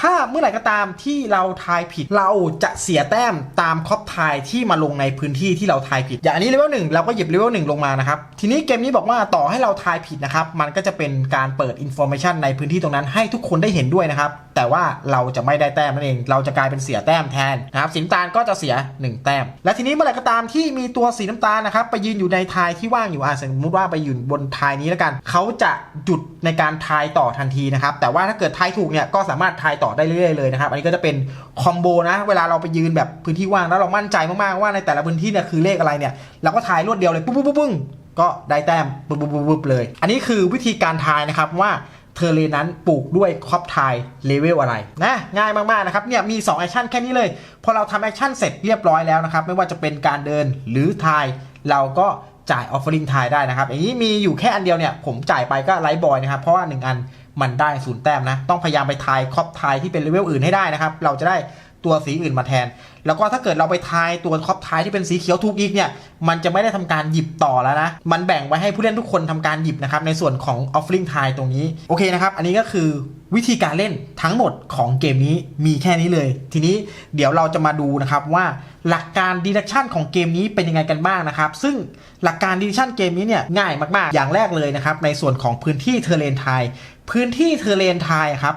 ถ้าเมื่อไหร่ก็ตามที่เราทายผิด เราจะเสียแต้มตามคอปทายที่มาลงในพื้นที่ที่เราทายผิด อย่างอันนี้เลเวลหนึ่งเราก็หยิบเลเวลหนึ่งลงมานะครับ ทีนี้เกมนี้บอกว่าต่อให้เราทายผิดนะครับ มันก็จะเป็นการเปิดอินโฟ a t ชันในพื้นที่ตรงนั้นให้ทุกคนได้เห็นด้วยนะครับ แต่ว่าเราจะไม่ได้แต้มนั่นเอง เราจะกลายเป็นเสียแต้มแทนนะครับสีน้ำตาลก็จะเสีย 1 แต้ม และทีนี้เมื่อไหร่ก็ตามที่มีตัวสีน้ำตาลนะครับไปยืนอยู่ในทายที่ว่างอยู่อะสมมติว่าไปยืนบนทายนี้แล้วกัน เขาจะหยุดในการทายต่อทันทีนะครับ แต่ว่าถ้าเกิดทายถูกเนี่ยก็สามารถทายต่อได้เรื่อยๆเลยนะครับ อันนี้ก็จะเป็นคอมโบนะ เวลาเราไปยืนแบบพื้นที่ว่างแล้วเรามั่นใจมากๆว่าในแต่ละพื้นที่เนี่ยคือเลขอะไรเนี่ยเราก็ทายรวดเดียวเลยปุ๊บปุ๊บปุ๊บปุ๊บก็ได้แต้มปุ๊บปุ๊บปุ๊บปุ๊บเลย อันนี้คือวิธีการทายนะครับว่าเทอเลนั้นปลูกด้วยครอปทายเลเวลอะไรนะง่ายมาก ๆ นะครับเนี่ยมี2แอคชั่นแค่นี้เลย พอเราทำแอคชั่นเสร็จเรียบร้อยแล้วนะครับ ไม่ว่าจะเป็นการเดินหรือทายเราก็จ่ายออฟเฟอร์ลิงทายได้นะครับอย่างนี้มีอยู่แค่อันเดียวเนี่ยผมจ่ายไปก็ไลท์บอยนะครับ เพราะว่า 1 อัน มันได้ศูนย์แต้มนะ ต้องพยายามไปทายคอบทายที่เป็นเลเวลอื่นให้ได้นะครับ เราจะได้ ตัวสีอื่นมาแทน แล้วก็ถ้าเกิดเราไปทายตัวครอบท้ายที่เป็นสีเขียวถูกอีกเนี่ย มันจะไม่ได้ทำการหยิบต่อแล้วนะ มันแบ่งไว้ให้ผู้เล่นทุกคนทำการหยิบนะครับ ในส่วนของ offering tie ตรงนี้ โอเคนะครับ อันนี้ก็คือวิธีการเล่นทั้งหมดของเกมนี้มีแค่นี้เลย ทีนี้เดี๋ยวเราจะมาดูนะครับว่าหลักการ deduction ของเกมนี้เป็นยังไงกันบ้างนะครับ ซึ่งหลักการ deduction เกมนี้เนี่ยง่ายมากๆ อย่างแรกเลยนะครับในส่วนของพื้นที่เทเลนไทยพื้นที่เทเลนไทยครับ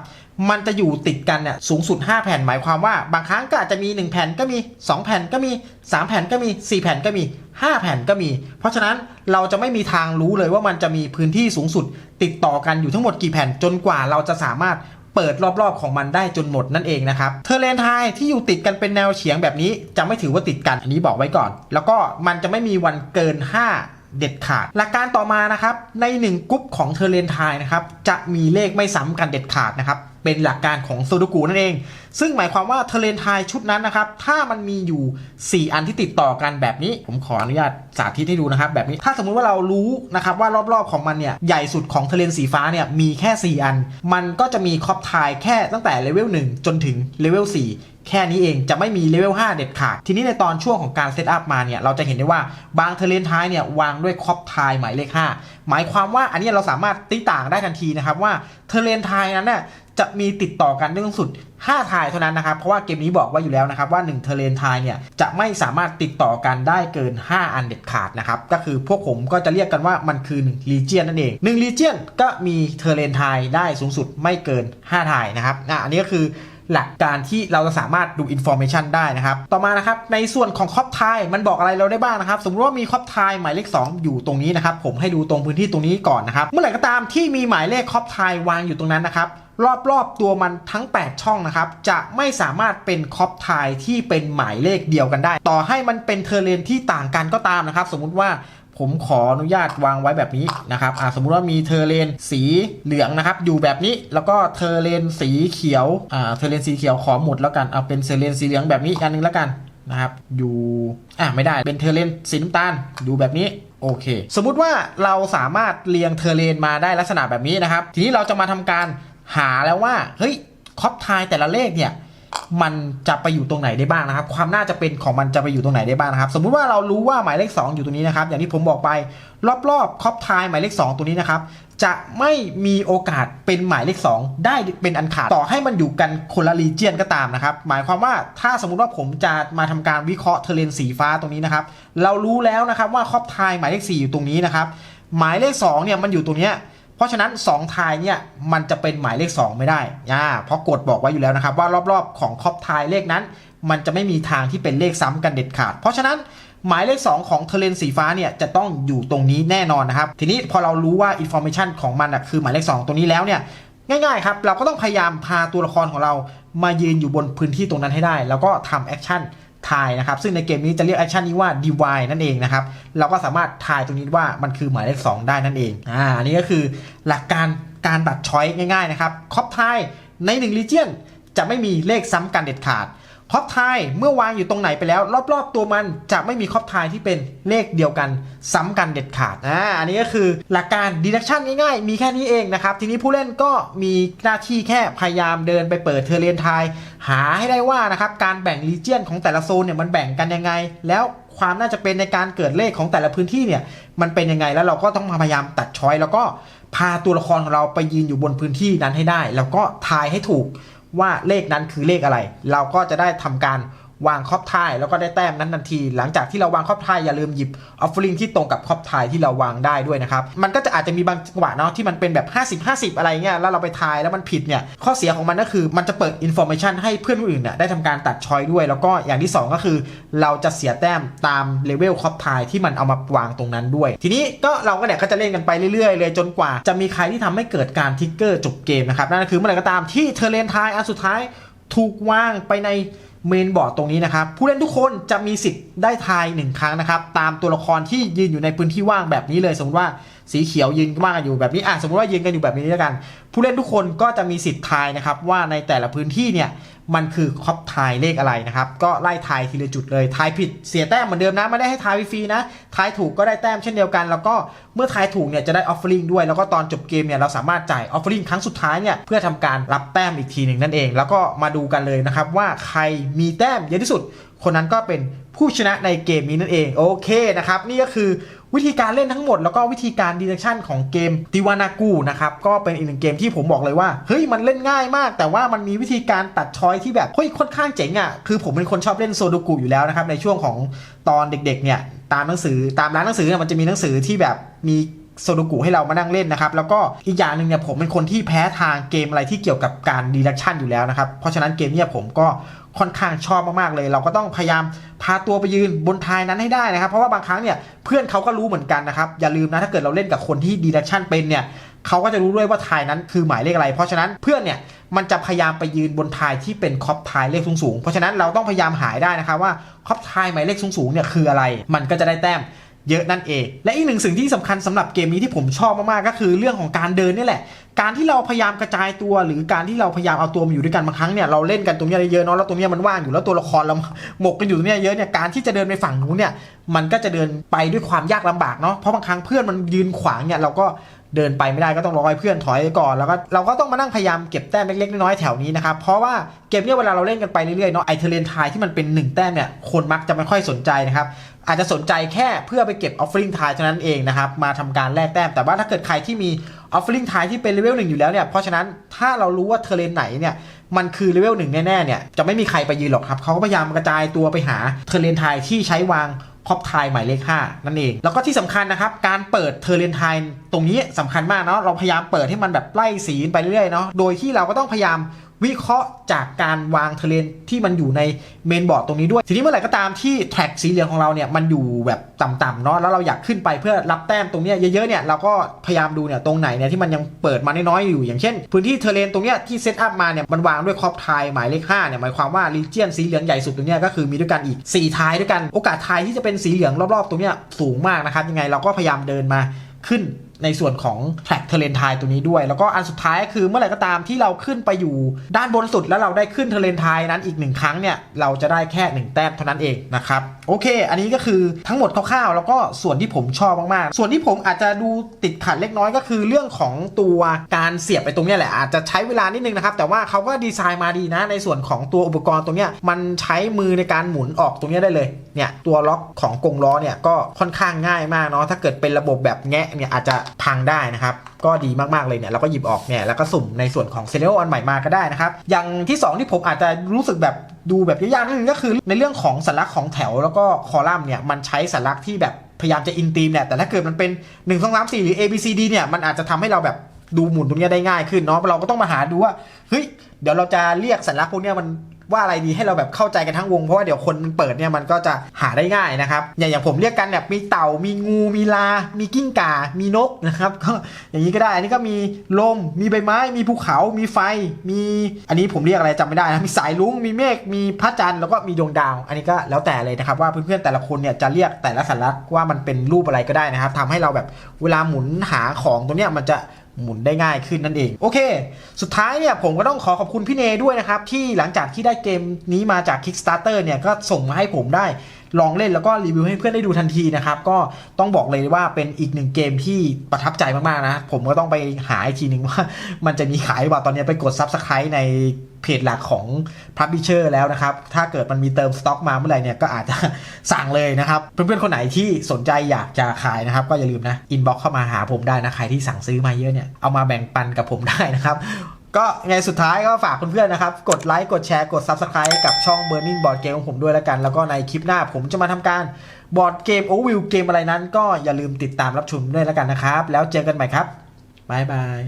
มันจะอยู่ติดกันเนี่ยสูงสุด 5 แผ่นหมายความว่า บางครั้งก็อาจจะมี 1 แผ่นก็มี 2 แผ่นก็มี 3 แผ่นก็มี 4 แผ่นก็มี 5 แผ่นก็มี เพราะฉะนั้นเราจะไม่มีทางรู้เลยว่ามันจะมีพื้นที่สูงสุด ติดต่อกันอยู่ทั้งหมดกี่แผ่นจนกว่าเราจะสามารถเปิดรอบๆของมันได้จนหมดนั่นเองนะครับเทเลนไทยที่อยู่ติดกันเป็นแนวเฉียงแบบนี้จะไม่ถือว่าติดกันอันนี้บอกไว้ก่อน แล้วก็มันจะไม่มีวันเกิน 5เด็ดขาด หลักการต่อมานะครับ ใน1กรุ๊ปของเทเลนไทยนะครับ จะมีเลขไม่ซ้ำกันเด็ดขาดนะครับเป็นหลักการของโซดูกูนั่นเอง ซึ่งหมายความว่าเทเลนไทยชุดนั้นนะครับ ถ้ามันมีอยู่ 4 อันที่ติดต่อกันแบบนี้ ผมขออนุญาตสาธิตให้ดูนะครับ แบบนี้ ถ้าสมมุติว่าเรารู้นะครับว่ารอบๆของมันเนี่ย ใหญ่สุดของเทเลนสีฟ้าเนี่ย มีแค่ 4 อัน มันก็จะมีครอบทายแค่ตั้งแต่เลเวล1จนถึงเลเวล4แค่นี้เองจะไม่มีเลเวล 5 เด็ดขาด ทีนี้ในตอนช่วงของการเซตอัพมาเนี่ย เราจะเห็นได้ว่าบางเทเลนท้ายเนี่ยวางด้วยครอบทายหมายเลข 5 หมายความว่าอันนี้เราสามารถตีต่างได้ทันทีนะครับว่าเทเลนทายนั้นน่ะ จะมีติดต่อกันเรื่องสุด 5 ทายเท่านั้นนะครับ เพราะว่าเกมนี้บอกไว่าอยู่แล้วนะครับว่า 1 เทเลนทายเนี่ยจะไม่สามารถติดต่อกันได้เกิน 5 อันเด็ดขาดนะครับ ก็คือพวกผมก็จะเรียกกันว่ามันคือ1 Legion นั่นเอง1 Legion ก็มีเทเลนทายได้สูงสุดไม่เกิน 5 ทายนะครับอะอันนี้ก็คือหลักการที่เราจะสามารถดูอินโฟ a t ชันได้นะครับ ต่อมานะครับในส่วนของครอบทายมันบอกอะไรเราได้บ้างนะครับ สมมติว่ามีครอบทายหมายเลข 2 อยู่ตรงนี้นะครับ ผมให้ดูตรงพื้นที่ตรงนี้ก่อนนะครับ เมื่อไหร่ก็ตามที่มีหมายเลขครอบทายวางอยู่ตรงนั้นนะครับ รอบๆตัวมันทั้ง 8 ช่องนะครับ จะไม่สามารถเป็นคอบทายที่เป็นหมายเลขเดียวกันได้ ต่อให้มันเป็นเทอร์เลนที่ต่างกันก็ตามนะครับ สมมุติว่าผมขออนุญาตวางไว้แบบนี้นะครับอ่าสมมุติว่ามีเทอร์เลนสีเหลืองนะครับ อยู่แบบนี้ แล้วก็เทอร์เลนสีเขียวอ่าเทอร์เลนสีเขียวขอหมดแล้วกัน เอาเป็นเทอร์เลนสีเหลืองแบบนี้อีกอันหนึงแล้วกันนะครับ อยู่อ่าไม่ได้ เป็นเทอร์เลนสีน้ำตาลดูแบบนี้โอเค สมมุติว่าเราสามารถเรียงเทอร์เลนมาได้ลักษณะแบบนี้นะครับ ทีนี้เราจะมาทำการ หาแล้วว่าเฮ้ยครอบทายแต่ละเลขเนี่ยมันจะไปอยู่ตรงไหนได้บ้างนะครับ ความน่าจะเป็นของมันจะไปอยู่ตรงไหนได้บ้างนะครับ สมมุติว่าเรารู้ว่าหมายเลข 2 อยู่ตรงนี้นะครับ อย่างที่ผมบอกไปรอบๆครอบทายหมายเลข 2 ตัวนี้นะครับ จะไม่มีโอกาสเป็นหมายเลข 2 ได้เป็นอันขาดต่อให้มันอยู่กันคนละรีเจียนก็ตามนะครับ หมายความว่าถ้าสมมุติว่าผมจะมาทำการวิเคราะห์เทเลนสีฟ้าตรงนี้นะครับ เรารู้แล้วนะครับว่าครอบทายหมายเลข 4 อยู่ตรงนี้นะครับ หมายเลข2เนี่ยมันอยู่ตรงเนี้ย เพราะฉะนั้น 2 ทายเนี่ยมันจะเป็นหมายเลข 2 ไม่ได้อ่าเพราะกฎบอกไว้อยู่แล้วนะครับ ว่ารอบๆของครอบทายเลขนั้น มันจะไม่มีทางที่เป็นเลขซ้ำกันเด็ดขาด เพราะฉะนั้นหมายเลข 2 ของเทเลนสีฟ้าเนี่ยจะต้องอยู่ตรงนี้แน่นอนนะครับ ทีนี้พอเรารู้ว่าอินโฟ a t ชันของมันอะคือหมายเลข 2ตรงนี้แล้วเนี่ยง่ายๆครับ เราก็ต้องพยายามพาตัวละครของเรามายืนอยู่บนพื้นที่ตรงนั้นให้ได้ แล้วก็ทำแอคชั่น ทายนะครับ ซึ่งในเกมนี้จะเรียกแอคชั่นนี้ว่า divide นั่นเองนะครับ เราก็สามารถทายตรงนี้ว่ามันคือหมายเลข2ได้นั่นเอง อ่า อันนี้ก็คือหลักการการตัดช้อยง่ายๆนะครับคอปทายใน1 region จะไม่มีเลขซ้ำกันเด็ดขาด ครอบทายเมื่อวางอยู่ตรงไหนไปแล้ว รอบๆตัวมันจะไม่มีครอบทายที่เป็นเลขเดียวกัน ซ้ำกันเด็ดขาดอ่าอันนี้ก็คือหลักการ deduction ง่ายๆ มีแค่นี้เองนะครับ ทีนี้ผู้เล่นก็มีหน้าที่แค่พยายามเดินไปเปิดเทอร์เรนทาย หาให้ได้ว่านะครับการแบ่งรีเจียนของแต่ละโซนเนี่ยมันแบ่งกันยังไง แล้วความน่าจะเป็นในการเกิดเลขของแต่ละพื้นที่เนี่ยมันเป็นยังไงแล้วเราก็ต้องพยายามตัดช้อยแล้วก็พาตัวละครของเราไปยืนอยู่บนพื้นที่นั้นให้ได้ แล้วก็ทายให้ถูก ว่าเลขนั้นคือเลขอะไร เราก็จะได้ทำการ วางครอบทายแล้วก็ได้แต้มนั้นทันที หลังจากที่เราวางครอบทายอย่าลืมหยิบออฟฟลิงที่ตรงกับครอบทายที่เราวางได้ด้วยนะครับ มันก็จะอาจจะมีบางจังหวะเนาะที่มันเป็นแบบ 50 50 อะไรเงี้ยแล้วเราไปทายแล้วมันผิดเนี่ยข้อเสียของมันก็คือมันจะเปิดอินโฟ a t ชันให้เพื่อนอื่นเนี่ยได้ทำการตัดชอยด้วย แล้วก็อย่างที่ 2 ก็คือ เราจะเสียแต้มตามเลเวลครอบทายที่มันเอามาวางตรงนั้นด้วย ทีนี้ก็เราก็เนี่ยก็จะเล่นกันไปเรื่อยๆ เลยจนกว่า จะมีใครที่ทำให้เกิดการทิกเกอร์จบเกมนะครับนั่นก็คือเมื่อไหร่ก็ตามที่เทอเลนทายอันสุดท้ายถูกวางไปใน เมนบอร์ดตรงนี้นะครับ ผู้เล่นทุกคนจะมีสิทธิ์ได้ทายหนึ่งครั้งนะครับ ตามตัวละครที่ยืนอยู่ในพื้นที่ว่างแบบนี้เลย สมมติว่าสีเขียวยืนว่างกันอยู่แบบนี้อะสมมติว่ายืนกันอยู่แบบนี้แล้วกัน ผู้เล่นทุกคนก็จะมีสิทธิ์ทายนะครับว่าในแต่ละพื้นที่เนี่ย มันคือคอปทายเลขอะไรนะครับ ก็ไล่ทายทีละจุดเลยทายผิดเสียแต้มเหมือนเดิมนะไม่ได้ให้ทายฟรีนะทายถูกก็ได้แต้มเช่นเดียวกัน แล้วก็เมื่อทายถูกเนี่ยจะได้ออฟเฟอริงด้วย แล้วก็ตอนจบเกมเนี่ยเราสามารถจ่ายออฟเฟอริงครั้งสุดท้ายเนี่ยเพื่อทำการรับแต้มอีกทีหนึ่งนั่นเอง แล้วก็มาดูกันเลยนะครับว่าใครมีแต้มเยอะที่สุด คนนั้นก็เป็น ผู้ชนะในเกมนี้นั่นเองโอเคนะครับนี่ก็คือวิธีการเล่นทั้งหมดแล้วก็วิธีการดีเ e ชั่นของเกมติวานากูนะครับก็เป็นอีกหนึ่งเกมที่ผมบอกเลยว่าเฮ้ยมันเล่นง่ายมาก แต่ว่ามันมีวิธีการตัดช้อยที่แบบเฮ้ยค่อนข้างเจ๋งอะคือผมเป็นคนชอบเล่นโซโดกุอยู่แล้วนะครับในช่วงของตอนเด็กๆเนี่ยตามหนังสือตามร้านหนังสือเนี่ยมันจะมีหนังสือที่แบบมีโซโดกุให้เรามานั่งเล่นนะครับ แล้วก็อีกอย่างหนึ่งเนี่ยผมเป็นคนที่แพ้ทางเกมอะไรที่เกี่ยวกับการดีดักชันอยู่แล้วนะครับ เพราะฉะนั้นเกมเนี่ยผมก็ ค่อนข้างชอบมากๆเลย เราก็ต้องพยายามพาตัวไปยืนบนทายนั้นให้ได้นะครับ เพราะว่าบางครั้งเนี่ยเพื่อนเขาก็รู้เหมือนกันนะครับ อย่าลืมนะถ้าเกิดเราเล่นกับคนที่ดีดักชันเป็นเนี่ยเขาก็จะรู้ด้วยว่าทายนั้นคือหมายเลขอะไร เพราะฉะนั้นเพื่อนเนี่ยมันจะพยายามไปยืนบนทายที่เป็นคอปทายเลขสูงๆเพราะฉะนั้นเราต้องพยายามหายได้นะครับว่าคอปทายหมายเลขสูงๆเนี่ยคืออะไร มันก็จะได้แต้ม เยอะนั่นเอง และอีกหนึ่งสิ่งที่สำคัญสำหรับเกมนี้ที่ผมชอบมากๆก็คือเรื่องของการเดินนี่แหละ การที่เราพยายามกระจายตัว หรือการที่เราพยายามเอาตัวมาอยู่ด้วยกันบางครั้งเนี่ยเราเล่นกันตรงเนี้ยเยอะเนาะแล้วตรงเนี้ยมันว่างอยู่แล้วตัวละครเราหมกกันอยู่ตรงเนี้ยเยอะเนี่ยการที่จะเดินไปฝั่งนู้นเนี่ยมันก็จะเดินไปด้วยความยากลำบากเนาะเพราะบางครั้งเพื่อนมันยืนขวางเนี่ยเราก็ เดินไปไม่ได้ก็ต้องรอให้เพื่อนถอยก่อนแล้วก็เราก็ต้องมานั่งพยายามเก็บแต้มเล็กๆน้อยๆแถวนี้นะครับเพราะว่าเกมเนี่ยเวลาเราเล่นกันไปเรื่อยๆเนาะไอเทเลนทายที่มันเป็นหนึ่งแต้มเนี่ยคนมักจะไม่ค่อยสนใจนะครับอาจจะสนใจแค่เพื่อไปเก็บออฟฟิงทายเท่านั้นเองนะครับมาทำการแลกแต้ม แต่ว่าถ้าเกิดใครที่มีออฟฟิงทายที่เป็นเลเวลหนึ่งอยู่แล้วเนี่ยเพราะฉะนั้นถ้าเรารู้ว่าเทเลนไหนเนี่ยมันคือเลเวลหนึ่งแน่ๆเนี่ยจะไม่มีใครไปยืนหรอกครับเขาก็พยายามกระจายตัวไปหาเทเลนทายที่ใช้วาง คอปทายหมายเลข 5 นั่นเอง แล้วก็ที่สำคัญนะครับ การเปิดเทอร์เรนไทน์ตรงนี้สำคัญมากเนาะเราพยายามเปิดให้มันแบบไล่สีไปเรื่อยๆเนาะโดยที่เราก็ต้องพยายาม วิเคราะห์จากการวางเทเลนที่มันอยู่ในเมนบอร์ดตรงนี้ด้วย ทีนี้เมื่อไหร่ก็ตามที่แท็กสีเหลืองของเราเนี่ยมันอยู่แบบต่ำๆเนาะแล้วเราอยากขึ้นไปเพื่อรับแต้มตรงนี้เยอะๆเนี่ยเราก็พยายามดูเนี่ยตรงไหนเนี่ยที่มันยังเปิดมาน้อยๆอยู่ อย่างเช่น พื้นที่เทเลนตรงเนี้ยที่เซตอัพมาเนี่ยมันวางด้วยครอปทายหมายเลข5เนี่ยหมายความว่าลีเจียนสีเหลืองใหญ่สุดตรงเนี้ยก็คือมีด้วยกันอีก 4 ทายด้วยกันโอกาสทายที่จะเป็นสีเหลืองรอบๆ ตรงเนี้ยสูงมากนะครับยังไงเราก็พยายามเดินมาขึ้น ในส่วนของแทร็กเทเลนทายตัวนี้ด้วย แล้วก็อันสุดท้ายคือเมื่อไหร่ก็ตามที่เราขึ้นไปอยู่ด้านบนสุดแล้วเราได้ขึ้นเทเลนทายนั้นอีกหนึ่งครั้งเนี่ยเราจะได้แค่หนึ่งแต้มเท่านั้นเองนะครับ โอเค อันนี้ก็คือทั้งหมดคร่าวๆ แล้วก็ส่วนที่ผมชอบมากๆ ส่วนที่ผมอาจจะดูติดขัดเล็กน้อยก็คือเรื่องของตัวการเสียบไปตรงนี้แหละ อาจจะใช้เวลานิดนึงนะครับ แต่ว่าเขาก็ดีไซน์มาดีนะ ในส่วนของตัวอุปกรณ์ตรงนี้มันใช้มือในการหมุนออกตรงนี้ได้เลย เนี่ยตัวล็อกของกรงล้อเนี่ยก็ค่อนข้างง่ายมากเนาะ ถ้าเกิดเป็นระบบแบบแงะเนี่ยอาจจะพังได้นะครับก็ดีมาก ๆ เลยเนี่ยเราก็หยิบออกเนี่ยแล้วก็สุ่มในส่วนของเซเลโออันใหม่มาก็ได้นะครับ อย่างที่ 2 ที่ผมอาจจะรู้สึกแบบ ดูแบบยากๆนิดนึงก็คือในเรื่องของสัญลักษณ์ของแถวแล้วก็คอลัมน์เนี่ยมันใช้สัญลักษณ์ที่แบบพยายามจะอินตีมเนี่ยแต่ถ้าเกิดมันเป็น1 2 3 4 หรือ A B C D เนี่ยมันอาจจะทำให้เราแบบดูหมุนตรงเนี้ยได้ง่ายขึ้นเนาะเราก็ต้องมาหาดูว่าเฮ้ยเดี๋ยวเราจะเรียกสัญลักษณ์พวกเนี้ยมัน ว่าอะไรดีให้เราแบบเข้าใจกันทั้งวงเพราะว่าเดี๋ยวคนมันเปิดเนี่ยมันก็จะหาได้ง่ายนะครับ อย่างอย่างผมเรียกกันแบบมีเต่ามีงูมีลา มีกิ้งก่า มีนกนะครับก็อย่างนี้ก็ได้ อันนี้ก็มีลม มีใบไม้ มีภูเขา มีไฟ มีอันนี้ผมเรียกอะไรจำไม่ได้นะมีสายลุงมีเมฆมีพระจันทร์แล้วก็มีดวงดาว อันนี้ก็แล้วแต่เลยนะครับว่าเพื่อนๆแต่ละคนเนี่ยจะเรียกแต่ละสัญลักษณ์ว่ามันเป็นรูปอะไรก็ได้นะครับทำให้เราแบบเวลาหมุนหาของตรงเนี้ยมันจะ หมุนได้ง่ายขึ้นนั่นเอง โอเค สุดท้ายเนี่ยผมก็ต้องขอขอบคุณพี่เนด้วยนะครับ ที่หลังจากที่ได้เกมนี้มาจาก Kickstarter เนี่ยก็ส่งมาให้ผมได้ลองเล่นแล้วก็รีวิวให้เพื่อนได้ดูทันทีนะครับ ก็ต้องบอกเลยว่าเป็นอีกหนึ่งเกมที่ประทับใจมาก ๆ นะ ผมก็ต้องไปหาอีกทีหนึ่งว่า มันจะมีขายหรือเปล่าตอนนี้ไปกดซับสไครต์ใน เพจหลักของ Publisher แล้วนะครับ ถ้าเกิดมันมีเติมสต็อกมาเมื่อไหร่เนี่ยก็อาจจะสั่งเลยนะครับ เพื่อนๆ คนไหนที่สนใจอยากจะขายนะครับ ก็อย่าลืมนะอินบ็อกเข้ามาหาผมได้นะ ใครที่สั่งซื้อมาเยอะเนี่ยเอามาแบ่งปันกับผมได้นะครับก็ไงสุดท้ายก็ฝากเพื่อนๆนะครับ กดไลค์ กดแชร์ กด Subscribe กับช่อง Burning Board Game ของผมด้วยแล้วกัน แล้วก็ในคลิปหน้าผมจะมาทำการบอร์ดเกมโอวิวเกมอะไรนั้น ก็อย่าลืมติดตามรับชมด้วยแล้วกันนะครับ แล้วเจอกันใหม่ครับ บ๊ายบาย